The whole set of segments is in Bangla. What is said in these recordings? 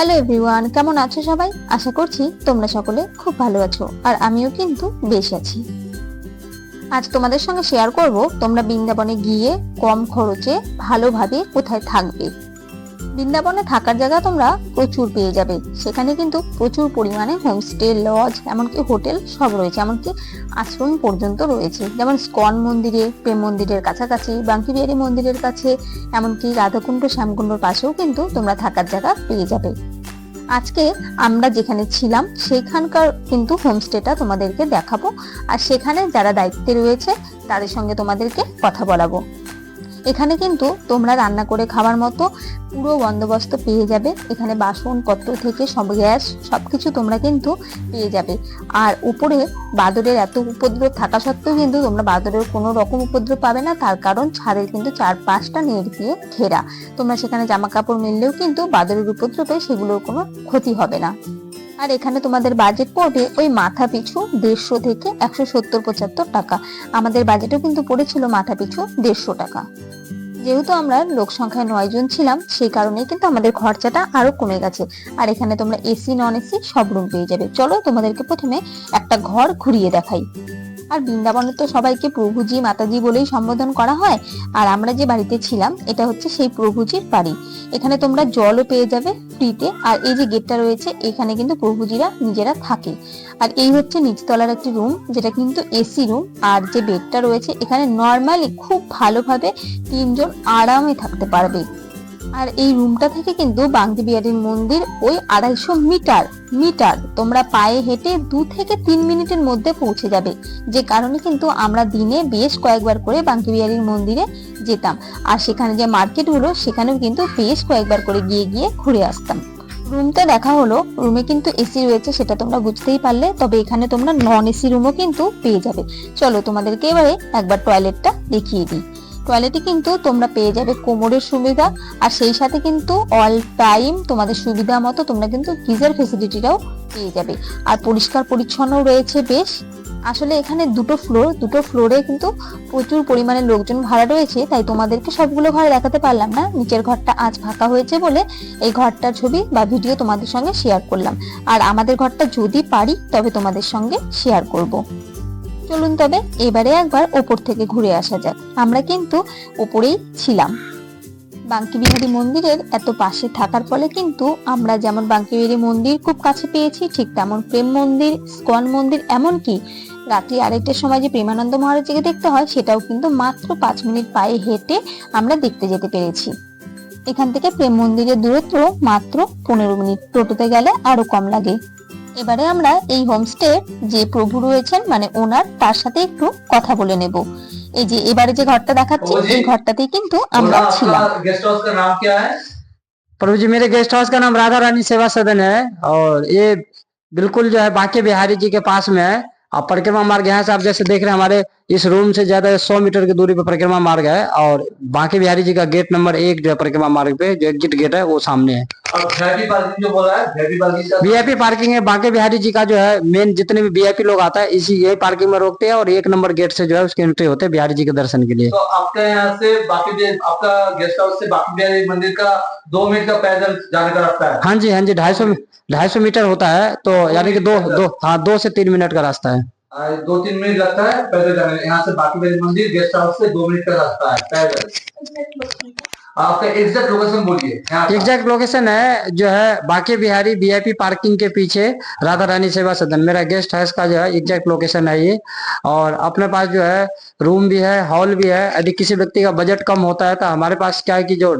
হ্যালো এভরিওয়ান কেমন আছো সবাই? আশা করছি তোমরা সকলে খুব ভালো আছো, আর আমিও কিন্তু বেশ আছি। আজ তোমাদের সঙ্গে শেয়ার করব তোমরা বৃন্দাবনে গিয়ে কম খরচে ভালোভাবে কোথায় থাকবে। বৃন্দাবনে থাকার জায়গা তোমরা প্রচুর পেয়ে যাবে। সেখানে কিন্তু প্রচুর পরিমাণে হোমস্টে লজ এমনকি হোটেল সব রয়েছে, এমনকি আশ্রম পর্যন্ত রয়েছে। যেমন স্কন মন্দিরে, প্রেম মন্দিরের কাছাকাছি বাঙ্কি বিহারী মন্দিরের কাছে, এমনকি রাধাকুণ্ড, শ্যামকুণ্ডর পাশেও কিন্তু তোমরা থাকার জায়গা পেয়ে যাবে। আজকে আমরা যেখানে ছিলাম, সেখানকার কিন্তু হোমস্টেটা তোমাদেরকে দেখাবো। আর সেখানে যারা দায়িত্বে রয়েছে, তাদের সঙ্গে তোমাদেরকে কথা বলাবো। এখানে কিন্তু তোমরা রান্না করে খাওয়ার মতো পুরো বন্দোবস্ত পেয়ে যাবে। এখানে বাসনপত্র থেকে সব গ্যাস সবকিছু তোমরা কিন্তু পেয়ে যাবে। আর উপরে বাদরের এত উপদ্রব থাকা সত্ত্বেও কিন্তু তোমরা বাদরের কোনো রকম উপদ্রব পাবে না। তার কারণ ছাদের কিন্তু চার পাঁচটা নেট দিয়ে ঘেরা। তোমরা সেখানে জামা কাপড় মিললেও কিন্তু বাদরের উপদ্রবে সেগুলোর কোনো ক্ষতি হবে না। আর এখানে তোমাদের বাজেট পড়বে ওই মাথা পিছু দেড়শো থেকে একশো সত্তর পঁচাত্তর টাকা। আমাদের বাজেটও কিন্তু পড়েছিল মাথা পিছু দেড়শো টাকা। যেহেতু আমরা লোক সংখ্যায় নয় জন ছিলাম, সেই কারণে কিন্তু আমাদের খরচাটা আরও কমে গেছে। আর এখানে তোমরা এসি নন এসি সব রুম পেয়ে যাবে। চলো তোমাদেরকে প্রথমে একটা ঘর ঘুরিয়ে দেখাই। আর বৃন্দাবনে তো সবাইকে প্রভুজি, মাতাজি বলেই সম্বোধন করা হয়। আর আমরা যে বাড়িতে ছিলাম, এটা হচ্ছে সেই প্রভুজির বাড়ি। এখানে তোমরা জলও পেয়ে যাবে ফ্রিতে আর এই যে গেটটা রয়েছে, এখানে কিন্তু প্রভুজিরা নিজেরা থাকে। আর এই হচ্ছে নিচতলার একটি রুম যেটা কিন্তু এসি রুম আর যে বেডটা রয়েছে, এখানে নর্মালি খুব ভালোভাবে তিনজন আরামে থাকতে পারবে। আর এই রুমটা থেকে কিন্তু বাংদি বিহারীর মন্দির ওই আড়াইশো মিটার মিটার। তোমরা পায়ে হেঁটে দু থেকে তিন মিনিটের মধ্যে পৌঁছে যাবে। যে কারণে কিন্তু আমরা দিনে বেশ কয়েকবার করে বাঙ্কি বিহারীর মন্দিরে যেতাম। আর সেখানে যে মার্কেটগুলো, সেখানেও কিন্তু বেশ কয়েকবার করে গিয়ে গিয়ে ঘুরে আসতাম। রুমটা দেখা হলো, রুমে কিন্তু এসি রয়েছে, সেটা তোমরা বুঝতেই পারলে। তবে এখানে তোমরা নন এসি রুমও কিন্তু পেয়ে যাবে। চলো তোমাদেরকে এবারে একবার টয়লেটটা দেখিয়ে দিই। টয়লেটে কিন্তু তোমরা পেয়ে যাবে কোমরের সুবিধা। আর সেই সাথে কিন্তু অল টাইম তোমাদের সুবিধা মতো তোমরা কিন্তু গিজার ফেসিলিটিটাও পেয়ে যাবে। আর পরিষ্কার পরিচ্ছন্ন রয়েছে বেশ। আসলে এখানে দুটো ফ্লোর দুটো ফ্লোরে কিন্তু প্রচুর পরিমাণে লোকজন ভাড়া রয়েছে, তাই তোমাদেরকে সবগুলো ঘরে দেখাতে পারলাম না। নিচের ঘরটা আজ ফাঁকা হয়েছে বলে এই ঘরটার ছবি বা ভিডিও তোমাদের সঙ্গে শেয়ার করলাম। আর আমাদের ঘরটা যদি পারি, তবে তোমাদের সঙ্গে শেয়ার করব। চলুন তবে এবারে একবার ওপর থেকে ঘুরে আসা যাক। আমরা কিন্তু ওপরেই ছিলাম। বাঙ্কি বিহারী মন্দিরের এত পাশে থাকার ফলে কিন্তু আমরা যেমন বাঙ্কি বিহারী মন্দির খুব কাছে পেয়েছি, ঠিক তেমন প্রেম মন্দির, স্কন মন্দির, এমনকি রাত্রি আড়াইটার সময় যে প্রেমানন্দ মহারাজকে দেখতে হয়, সেটাও কিন্তু মাত্র পাঁচ মিনিট পায়ে হেঁটে আমরা দেখতে যেতে পেরেছি। এখান থেকে প্রেম মন্দিরের দূরত্ব মাত্র পনেরো মিনিট। টোটোতে গেলে আরও কম লাগে। এবারে আমরা এই হোমস্টে যে প্রভু রয়েছেন মানে ওনার তার সাথে একটু কথা বলে নেব এই যে এবারে যে ঘরটা দেখাচ্ছি বাবুজি, এই ঘরটাতেই কিন্তু আমরা ছিলাম गेस्ट हाउस का नाम क्या है प्रभु जी मेरे गेस्ट हाउस का नाम राधा रानी सेवा सदन है और ये बिल्कुल जो है बांके बिहारी जी के पास में है और परिक्रमा मार्ग यहाँ से आप जैसे देख रहे हैं हमारे इस रूम से ज़्यादा सौ मीटर की दूरी पे परिक्रमा मार्ग है और बांके बिहारी जी का गेट नंबर एक जो है परिक्रमा मार्ग पे जो एग्जिट गेट है वो सामने है। वीआईपी पार्किंग है है बांके बिहारी जी का जो है मेन जितने भी वीआईपी लोग आता है इसी यही पार्किंग में रोकते हैं और एक नंबर गेट से जो है उसकी एंट्री होते हैं बिहारी जी के दर्शन के लिए। तो आपका यहाँ से बाकी आपका गेस्ट हाउस से बाकी बिहारी मंदिर का दो मिनट का पैदल जाने का रास्ता है? हाँ जी हाँ जी ढाई सौ ढाई सौ मीटर होता है तो यानी कि दो दो हाँ। दो से तीन मिनट का रास्ता है। आ, दो तीन मिनट लगता है पैदल जाने में। यहाँ से बाकी बिहारी मंदिर गेस्ट हाउस से दो मिनट का रास्ता है पैदल। आपका एग्जैक्ट लोकेशन बोलिए एग्जैक्ट लोकेशन है जो है बाके बिहारी वीआईपी पार्किंग के पीछे राधा रानी सेवा सदन। मेरा गेस्ट हाउस का जो है एग्जैक्ट लोकेशन है ये। और अपने पास जो है रूम भी है हॉल भी है। यदि किसी व्यक्ति का बजट कम होता है तो हमारे पास क्या है कि जो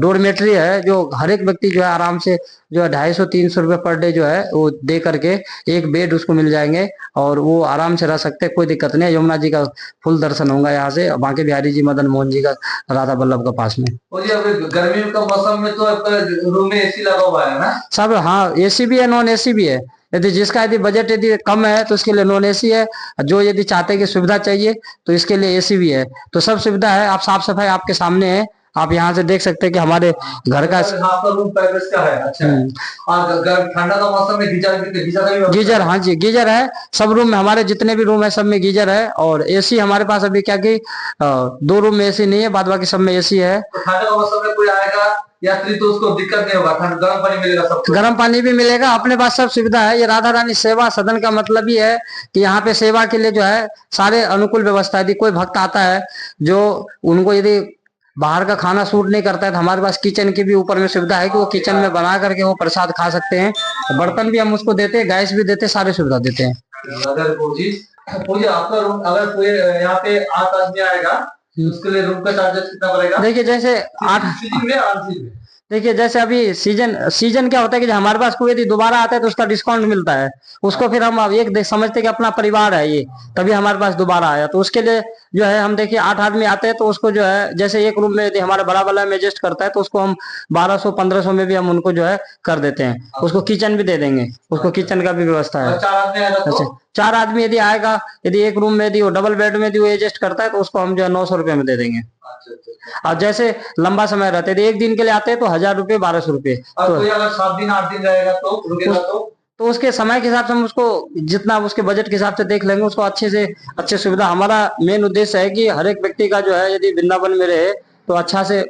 डोरमेट्री है जो हर एक व्यक्ति जो है आराम से जो है ढाई सौ तीन सौ रुपये पर डे जो है वो दे करके एक बेड उसको मिल जाएँगे और वो आराम से रह सकते हैं कोई दिक्कत नहीं है। यमुना जी का फुल दर्शन होगा यहाँ से बांके बिहारी जी मदन मोहन जी का राधा बल्लभ का पास में। और ये गर्मी का मौसम में तो रूम में एसी लगा हुआ है ना? सब हाँ एसी भी है नॉन एसी भी है। यदि जिसका यदि बजट यदि कम है तो उसके लिए नॉन एसी है। जो यदि चाहते हैं कि सुविधा चाहिए तो इसके लिए एसी भी है। तो सब सुविधा है आप साफ़ सफ़ाई आपके सामने है। आप यहाँ से देख सकते हैं कि हमारे घर का रूम पैलेस का है? अच्छा। है। गर्म ठंडा का मौसम में गीजर गीजर भी गीजर हाँ। जी गीजर है। सब रूम में हमारे जितने भी रूम है सब में गीजर है। और एसी हमारे पास अभी क्या कि दो रूम में एसी नहीं है बाद बाकी सब में एसी है। तो ठंडा का मौसम में कोई आएगा यात्री तो उसको दिक्कत नहीं होगा गर्म पानी मिलेगा सबको। गर्म पानी भी मिलेगा अपने पास सब सुविधा है। ये राधा रानी सेवा सदन का मतलब ही है कि यहाँ पे सेवा के लिए जो है सारे अनुकूल व्यवस्था यदि कोई भक्त आता है जो उनको यदि बाहर का खाना सूट नहीं करता है तो हमारे पास किचन की भी ऊपर में सुविधा है कि वो किचन में बना करके वो प्रसाद खा सकते हैं। बर्तन भी हम उसको देते हैं गैस भी देते हैं सारी सुविधा देते हैं। अगर पूजी पूजी आपका रूम अगर कोई यहाँ पे आठ आदमी आएगा तो उसके लिए रूम का चार्जेस कितना पड़ेगा? देखिए जैसे आठ देखिए जैसे अभी सीज़न सीज़न क्या होता है कि हमारे पास कोई यदि दोबारा आता है तो उसका डिस्काउंट मिलता है। उसको फिर हम एक समझते हैं कि अपना परिवार है ये तभी हमारे पास दोबारा आया। तो उसके लिए जो है हम देखिए आठ आदमी आते हैं तो उसको जो है जैसे एक रूम में यदि हमारा बड़ा वाला में एडजस्ट करता है तो उसको हम बारह सौ पंद्रह सौ में भी हम उनको जो है कर देते हैं। उसको किचन भी दे देंगे। उसको किचन का भी व्यवस्था है। आएगा अच्छा। तो चार आदमी यदि आएगा यदि एक रूम में यदि वो डबल बेड में यदि वो एडजस्ट करता है तो उसको हम जो है नौ सौ रुपए में दे देंगे। और जैसे लंबा समय रहते हैं यदि एक दिन के लिए आते हैं तो हज़ार रुपए बारह सौ रुपए और तो अगर सात दिन आठ दिन रहेगा तो रुकेगा तो? तो उसके समय के हिसाब से हम उसको जितना उसके बजट के हिसाब से देख लेंगे उसको अच्छे से अच्छे सुविधा। हमारा मेन उद्देश्य है कि हर एक व्यक्ति का जो है यदि वृंदावन में रहे तो अच्छा से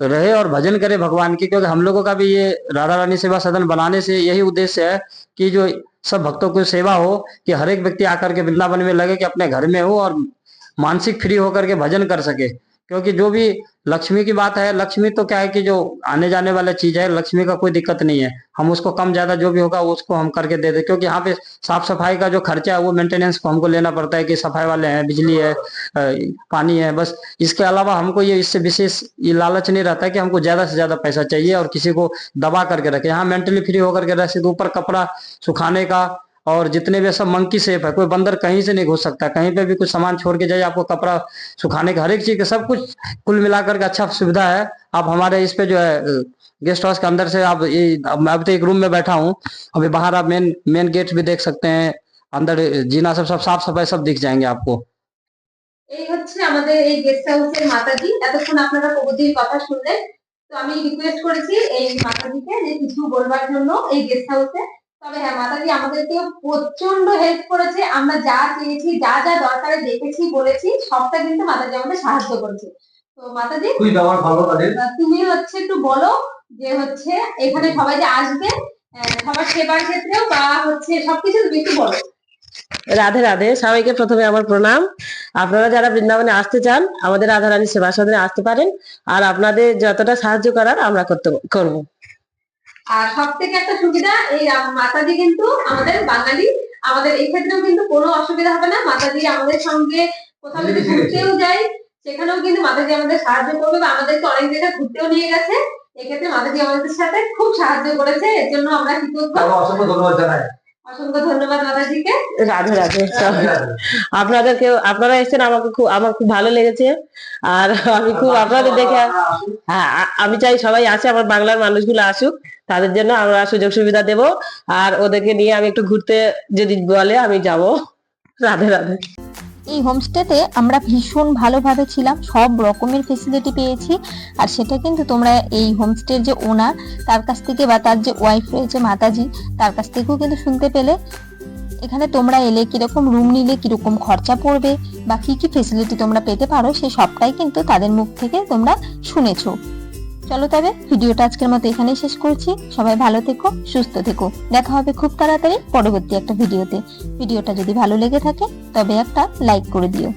रहे और भजन करे भगवान की क्योंकि हम लोगों का भी ये राधा रानी सेवा सदन बनाने से यही उद्देश्य है कि जो सब भक्तों की सेवा हो कि हर एक व्यक्ति आकर के वृंदावन में लगे कि अपने घर में हो और मानसिक फ्री होकर के भजन कर सके। क्योंकि जो भी लक्ष्मी की बात है, लक्ष्मी तो क्या है कि जो आने जाने वाला चीज़ है, लक्ष्मी का कोई दिक्कत नहीं है। हम उसको कम ज़्यादा जो भी होगा उसको हम करके दे दे, क्योंकि यहाँ पे साफ़ सफ़ाई का जो खर्चा है, वो मेंटेनेंस को हमको लेना पड़ता है कि सफ़ाई वाले हैं, बिजली है पानी है, बस। इसके अलावा हमको ये, इससे विशेष ये लालच नहीं रहता है कि हमको ज़्यादा से ज़्यादा पैसा चाहिए और किसी को दबा करके रखे। यहाँ मेंटली फ्री होकर के रह सकते ऊपर कपड़ा सुखाने का और जितने भी सब मंकी सेफ है कोई बंदर कहीं से नहीं घुस सकता कहीं पे भी कुछ सामान छोड़ के जाए आपको कपड़ा सुखाने का हर एक चीज का सब कुछ कुल मिलाकर के अच्छा सुविधा है आप हमारे इस पे जो है गेस्ट हाउस के अंदर से आप ये अब मैं अभी तो एक रूम में बैठा हूँ अभी बाहर आप मेन मेन गेट भी देख सकते हैं अंदर जीना सब सब साफ सफाई सब दिख जाएंगे आपको এই হচ্ছে আমাদের এই গেস্ট হাউসের মাতাজি এতক্ষণ আপনারা প্রগতির কথা শুনলেন তো আমি রিকোয়েস্ট করেছি এই মাতাজিকে যে কিছু বলবার জন্য এই গেস্ট হাউসে তবে হ্যাঁ মাতাজি আমাদেরকে প্রচণ্ড হেল্প করেছে। আমরা যা চেয়েছি যা যা দরকারে দেখেছি বলেছি সবটা কিন্তু মাতাজি আমাদের সাহায্য করেছে। তো মাতাজি খুবই ব্যবহার ভালো তাদের। তুমি হচ্ছে একটু বলো যে হচ্ছে এখানে সবাই যে আসবে আহ, সবার সেবার ক্ষেত্রেও বা হচ্ছে সবকিছু তুমি একটু বলো। রাধে রাধে সবাইকে প্রথমে আমার প্রণাম। আপনারা যারা বৃন্দাবনে আসতে চান আমাদের রাধা রানী সেবা সদনে আসতে পারেন। আর আপনাদের যতটা সাহায্য করার আমরা করতে করব। আর সব থেকে একটা সুবিধা, এই মাতাজি কিন্তু আমাদের বাঙালি। আমাদের এই ক্ষেত্রেও কিন্তু কোনো অসুবিধা হবে না। মাতাজি আমাদের সঙ্গে কোথাও যদি ঘুরতেও যাই সেখানেও কিন্তু মাতাজি আমাদের সাহায্য করবে বা আমাদেরকে অনেক জায়গায় ঘুরতেও নিয়ে গেছে। এক্ষেত্রে মাতাজি আমাদের সাথে খুব সাহায্য করেছে। এর জন্য আমরা কৃতজ্ঞ। অসংখ্য ধন্যবাদ জানাই। অসংখ্য ধন্যবাদ রাধে রাধে আপনারা এসেছেন, আমাকে খুব আমার খুব ভালো লেগেছে। আর আমি খুব আপনাদের দেখে হ্যাঁ আমি চাই সবাই আসে, আমার বাংলার মানুষগুলো আসুক। তাদের জন্য আমরা সুযোগ সুবিধা দেব। আর ওদেরকে নিয়ে আমি একটু ঘুরতে যদি বলে, আমি যাব। রাধে রাধে। এই হোমস্টেতে আমরা ভীষণ ভালোভাবে ছিলাম, সব রকমের ফেসিলিটি পেয়েছি। আর সেটা কিন্তু তোমরা এই হোমস্টের যে ওনার তার কাছ থেকে বা তার যে ওয়াইফ রয়েছে মাতাজি, তার কাছ থেকেও কিন্তু শুনতে পেলে। এখানে তোমরা এলে কীরকম রুম নিলে, কীরকম খরচা পড়বে, বা কী কী ফেসিলিটি তোমরা পেতে পারো, সে সবটাই কিন্তু তাদের মুখ থেকে তোমরা শুনেছো। চলো তবে ভিডিওটা আজকের মতো এখানেই শেষ করছি। সবাই ভালো থেকো, সুস্থ থেকো। দেখা হবে খুব তাড়াতাড়ি পরবর্তী একটা ভিডিওতে। ভিডিওটা যদি ভালো লেগে থাকে, তবে একটা লাইক করে দিও।